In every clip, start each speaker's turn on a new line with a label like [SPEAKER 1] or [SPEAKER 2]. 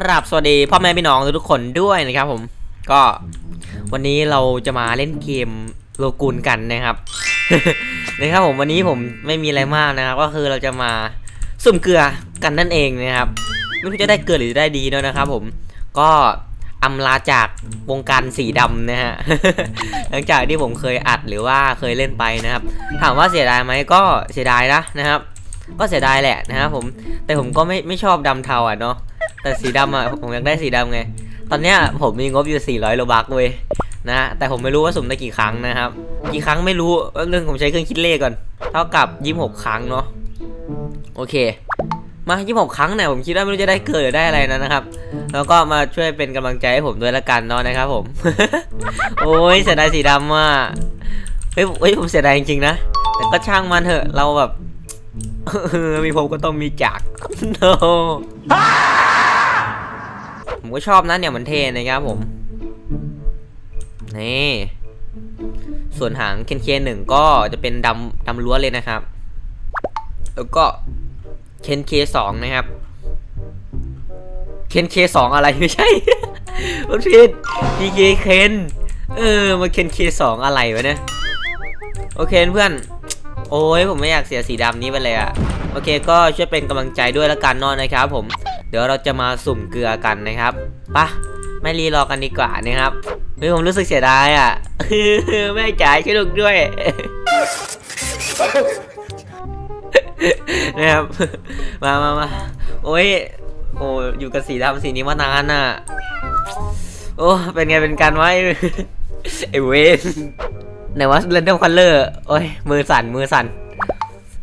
[SPEAKER 1] ครับสวัสดีพ่อแม่พี่น้องทุกคนด้วยนะครับผมก็วันนี้เราจะมาเล่นเกมโลกูนกันนะครับนะครับผมวันนี้ผมไม่มีอะไรมากนะครับ ก็คือเราจะมาสุ่มเกลือกันนั่นเองนะครับไม่รู้จะได้เกลือหรือได้ดีด้วยนะครับ ผมก็อำลาจากวงการสีดำนะฮะหลังจากที่ผมเคยอัดหรือว่าเคยเล่นไปนะครับ ถามว่าเสียดายไหมก็เสียดายนะนะครับ ก็เสียดายแหละนะครับผมแต่ผมก็ไม่ไม่ชอบดำเทาอะเนาะ แต่สีดำอะผมอยากได้สีดำไง ตอนเนี้ยผมมีงบอยู่ 400โลบักเว้ยนะ แต่ผมไม่รู้ว่าสุ่มได้กี่ครั้งนะครับ กี่ครั้งไม่รู้เรื่องผมใช้เครื่องคิดเลขก่อน เท่ากับ 26 ครั้งเนาะ โอเค มา 26 ครั้งเนี่ยผมคิดว่าไม่รู้จะได้เกิดหรือได้อะไรนะนะครับ แล้วก็มาช่วยเป็นกำลังใจให้ผมด้วยละกันเนาะนะครับผม โอ้ยเสียดายสีดำอะเฮ้ยเฮ้ยผมเสียดายจริงๆนะ แต่ก็ช่างมันเถอะ เราแบบมีผมก็ต้องมีจักร no ผมก็ชอบนะเนี่ยมันเท่นะครับผม นี่ ส่วนหางเคนเคหนึ่งก็จะเป็นดำดำล้วนเลยนะครับ แล้วก็เคนเคสองนะครับเคนเคสองอะไรไม่ใช่มันผิดพีเคเคนเออมาเคนเคสองอะไรวะเนี่ย โอเคเพื่อน โอ้ยผมไม่อยากเสียสีดำนี้ไปเลยอะโอเค ก็ช่วยเป็นกำลังใจด้วยละกันนอนนะครับ ผม เดี๋ยวเราจะมาสุ่มเกลือกันนะครับปะไม่รีรอกันดีกว่านะครับเฮ้ยผมรู้สึกเสียดายอะแม่จ๋าช่วยลูกด้วยนะครับมามามาโอ้ยโอ้อยู่กับสีดำสีนี้มานานอะโอ้เป็นไงเป็นกันวไอ้ไอเวน ไหนว่าเรนดอมคัลเลอร์โอ้ยมือสั่นมือสั่น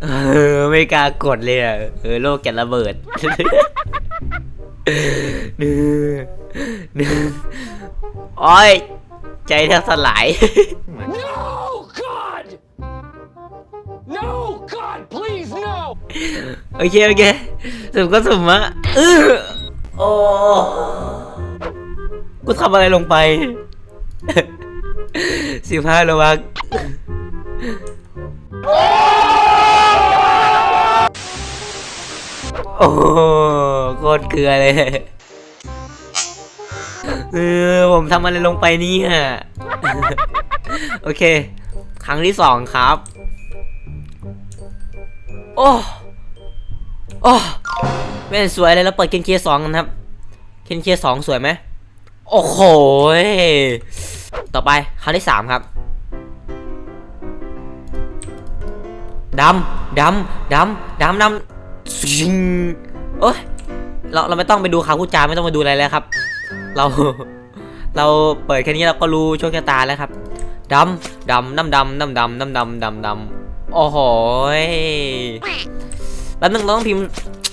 [SPEAKER 1] เออไม่กล้ากดเลยอะเออโลกแกระเบิดดื้อดื้อโอ้ยใจแทบสลาย
[SPEAKER 2] No, God! No, God, please, no!
[SPEAKER 1] โอเคโอเคสุ่มก็สุ่มอะเออโอ้กูทำอะไรลงไป สิบห้าโลวักโอ้โคตรเกลือเลยเออผมทำอะไรลงไปเนี่ยโอเค ครั้งที่สองครับ โอ้โอ้แม่สวยเลยแล้วเปิดเคนเคสองกันครับเคนเคสองสวยไหม โอ้โห ต่อไปครั้งที่สามครับ ดำ ดำ ดำ ดำ ดำซิงโอ้ย เราเราไม่ต้องไปดูขาวพูดจาไม่ต้องมาดูอะไรแล้วครับ เรา เราเปิดแค่นี้เราก็รู้โชคชะตาแล้วครับ ดำ ดำ น้ำดำ น้ำดำ น้ำดำ ดำดำโอ้โหแล้วหนึ่งเราต้องพิมพ์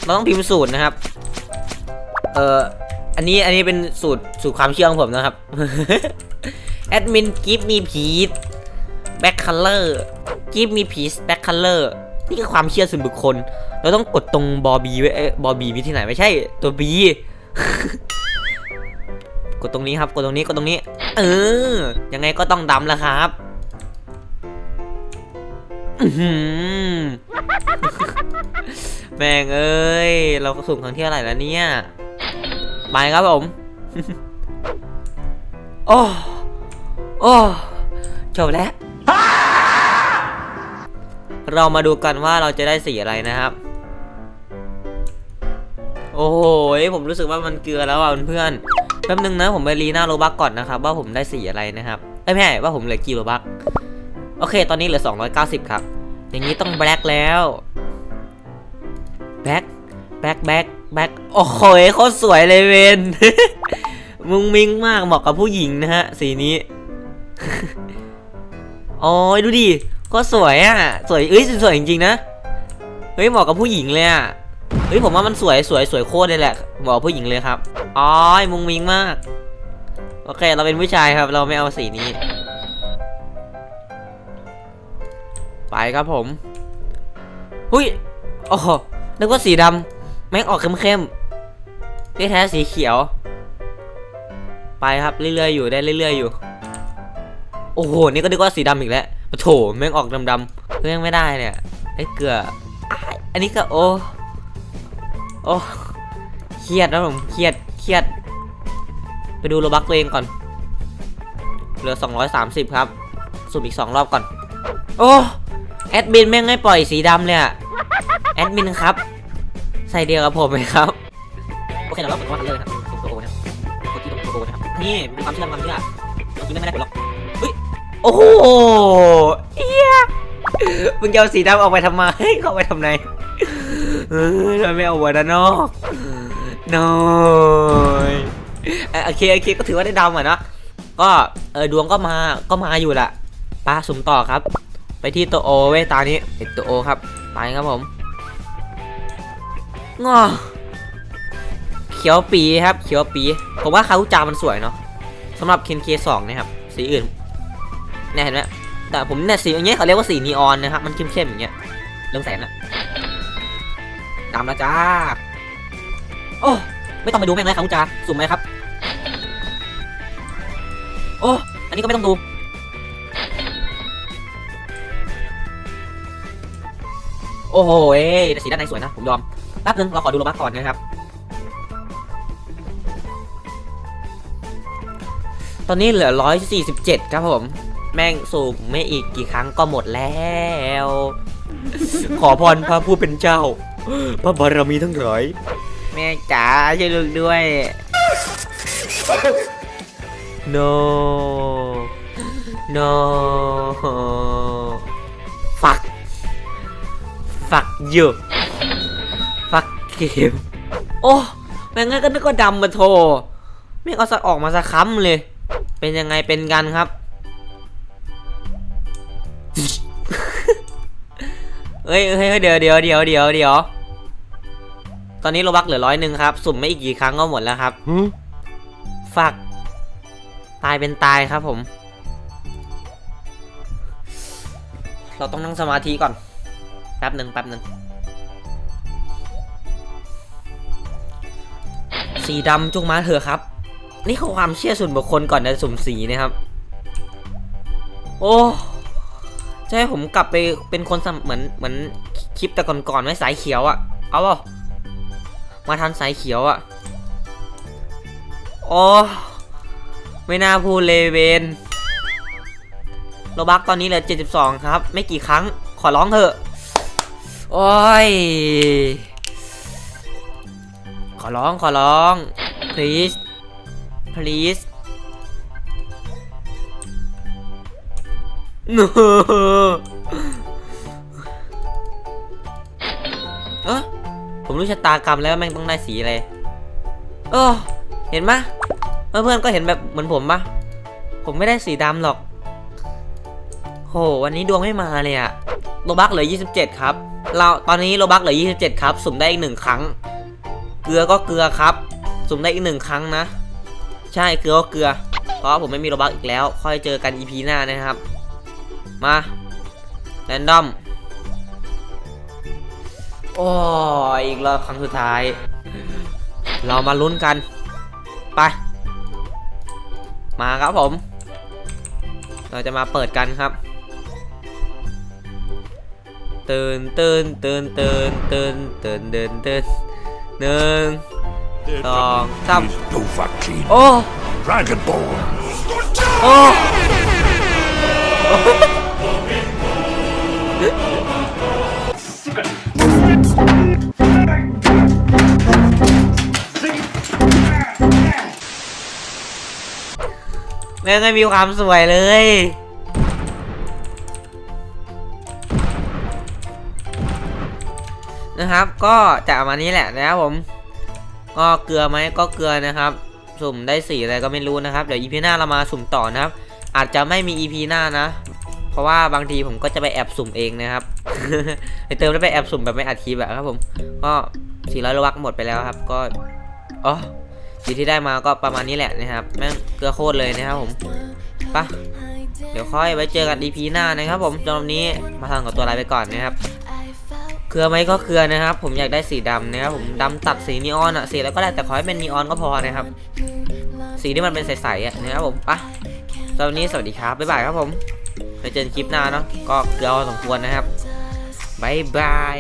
[SPEAKER 1] เราต้องพิมพ์สูตรนะครับ เออ อันนี้อันนี้เป็นสูตรสูตรความเชื่อของผมนะครับแอดมินกิฟมีพีแบ็คคัลเลอร์กิฟมีพีแบ็คคัลเลอร์นี่คือความเชื่อส่วนบุคคล เราต้องกดตรงบอบีไว้บอบีมีที่ไหนไม่ใช่ ตัวบีกดตรงนี้ครับ กดตรงนี้กดตรงนี้ เออ ยังไงก็ต้องดำแล้วครับแม่งเอ้ย เราก็สุ่มครั้งที่เท่าไหร่แล้วเนี่ย ไปครับผม โอ้โอ้จบแล้ว เรามาดูกันว่าเราจะได้สีอะไรนะครับ โอ้โหผมรู้สึกว่ามันเกลือแล้วอะเพื่อนๆแป๊บนึงนะผมไปรีหน้าโรบักก่อนนะครับ ว่าผมได้สีอะไรนะครับเอ้ยไม่ว่าผมเหลือกี่โรบักโอเค ตอนนี้เหลือ 290 ครับ อย่างนี้ต้องแบล็คแล้วแบล็คแบล็คแบล็ค แบ็คโอ้โหโคตรสวยเลยเวนมุงมิงมากเหมาะกับผู้หญิงนะฮะ สีนี้โอ้ยดูดิก็สวยอะ สวยเอ้ยสวยจริงๆนะเฮ้ยเหมาะกับผู้หญิงเลยอะเฮ้ยผมว่ามันสวยสวยสวยโคตรเลยแหละเหมาะผู้หญิงเลยครับอ๋อยมุงมิงมาก โอเค เราเป็นผู้ชายครับ เราไม่เอาสีนี้ ไปครับผมหุยโอ้นึกว่าสีดำ ม่งออกเข้มๆที่แท้สีเขียว ไปครับเรื่อยๆอยู่ได้เรื่อยๆอยู่ โอ้โห นี่ก็นึกว่าสีดำอีกแล้วโถแม่งออกดำๆเรื่องไม่ได้เนี่ยไอ้เกลือ อันนี้ก็โอ้โอ้เครียดนะผมเครียดเครียด ไปดูโลบักตัวเองก่อน เหลือ 230 ครับ สุ่มอีก 2 รอบก่อน โอ้แอดมินแม่งให้ปล่อยสีดำเลยอะแอดมินครับ ส่เดียวกับผมไหมครับ โอเคเดี๋ยวเราเปิดว่ากันเลยครับตัวโอนะครับตัวที่ตัวโอนะครับ นี่มีความเชื่อความเชื่อเมื่อกี้ไม่ได้ผลหรอกเฮ้ย โอ้โหเอียมึงจะเอาสีดำออกไปทำไมเข้าไปทำไมเออทำไมไม่เอาไว้ด้านนอกน้อยเออโอเคโอเคก็ถือว่าได้ดำอะเนอะก็เออดวงก็มาก็มาอยู่แหละป้าสุ่มต่อครับ ไปที่ตัวโอเว้ตานี้ตัวโอครับ ไปครับผม งอเขียวปีครับเขียวปีผมว่าคารุจามันสวยเนาะสำหรับเคนเคสองนะครับสีอื่นเนี่ยเห็นไหมแต่ผมเนี่ยสีอย่างเงี้ยเขาเรียกว่าสีนีออนนะครับมันเข้มๆอย่างเงี้ยเรื่องแสงอะตามแล้วจ้าโอ้ไม่ต้องไปดูแม่งเลยครับคุณจ้าสุ่มไหมครับ โอ้อันนี้ก็ไม่ต้องดูโอ้โหเอ้สีด้านในสวยนะ ผมยอม แป๊บนึงเราขอดูโลบักก่อนนะครับ ตอนนี้เหลือ 147 ครับผม แม่งสูบไม่อีกกี่ครั้งก็หมดแล้ว ขอพรพระผู้เป็นเจ้า พระบารมีทั้งหลายแม่จ๋าช่วยลูกด้วย no no fuck fuck you เกม โอ้แม่งงั้นก็นึกว่าดำมาโทรแม่งเอาสักออกมาสักคำเลย เป็นยังไงเป็นกันครับเฮ้ยเฮ้ยเฮ้ยเดี๋ยวเดี๋ยวเดี๋ยวเดี๋ยวเดี๋ยวตอนนี้โลบักเหลือร้อยหนึ่งครับ สุ่มไม่อีกกี่ครั้งก็หมดแล้วครับฝากตายเป็นตายครับผม เราต้องนั่งสมาธิก่อน แป๊บหนึ่งแป๊บหนึ่ง สีดำจงมาเถอะครับ นี่คือความเชื่อส่วนบุคคลก่อนจะสุ่มสีนะครับ โอ้จะให้ผมกลับไปเป็นคนเหมือนเหมือนคลิปแต่ก่อนๆไหมสายเขียวอะ่ะ เอาเปล่ามาทันสายเขียวอะ่ะโอ้ไม่น่าพูดเลยเวนโลบักตอนนี้เหลือ72 ครับ ไม่กี่ครั้งขอร้องเถอะ โอ้ย อร้องขอร้อง please please เนเออผมรู้ชะตากรรมแล้วแม่งต้องได้สีอะไรเออเห็นปะเพื่อนๆก็เห็นแบบเหมือนผมปะผมไม่ได้สีดำหรอกโหวันนี้ดวงไม่มาเลยอะโลบักเหลือ 27 ครับ เราตอนนี้โลบักเหลือ 27 ครับ สุ่มได้อีกหนึ่งครั้ง เกลือก็เกลือครับ สุ่มได้อีกหนึ่งครั้งนะ ใช่เกลือก็เกลือ เพราะผมไม่มีโลบักอีกแล้ว ค่อยเจอกัน EP หน้านะครับ มาแรนดอมโอ้อีกรอบครั้งสุดท้าย เรามาลุ้นกัน ไป มาครับผม เราจะมาเปิดกันครับตื่นตื่นตื่นตื่นตื่นตื่นเดินเดิน หนึ่งสองสาม
[SPEAKER 3] Dovahkiin.
[SPEAKER 1] โอ้
[SPEAKER 3] Dragonborn.
[SPEAKER 1] โอ้แม่งไม่มีความสวยเลย นะครับ ก็จะประมาณนี้แหละนะครับผม ก็เกลือไหมก็เกลือนะครับ สุ่มได้สีอะไรก็ไม่รู้นะครับเดี๋ยว EP หน้าเรามาสุ่มต่อนะครับ อาจจะไม่มี EP หน้านะ เพราะว่าบางทีผมก็จะไปแอบสุ่มเองนะครับไปเติมแล้วไปแอบสุ่มแบบไม่อัดคลิปอะครับ ผม ก็400โลวักหมดไปแล้วครับ ก็อ๋อสีที่ได้มาก็ประมาณนี้แหละนะครับแม่งเกลือโคตรเลยนะครับผมไปะเดี๋ยวค่อยไว้เจอกัน EP หน้านะครับผมสำหรับวันนี้มาทำกับตัวอะไรไปก่อนนะครับ ลือไหมก็เกลือนะครับ ผมอยากได้สีดำนะครับผมดำตัดสีนีออนอะสีแล้วก็ได้แต่ขอให้เป็นนีออนก็พอนะครับ สีที่มันเป็นใสๆอะนะครับผมปะสำหรับวันนี้สวัสดีครับบ๊ายบายครับผมไปเจอกันคลิปหน้าเนาะก็เกลือพอสมควรนะครับบ๊ายบาย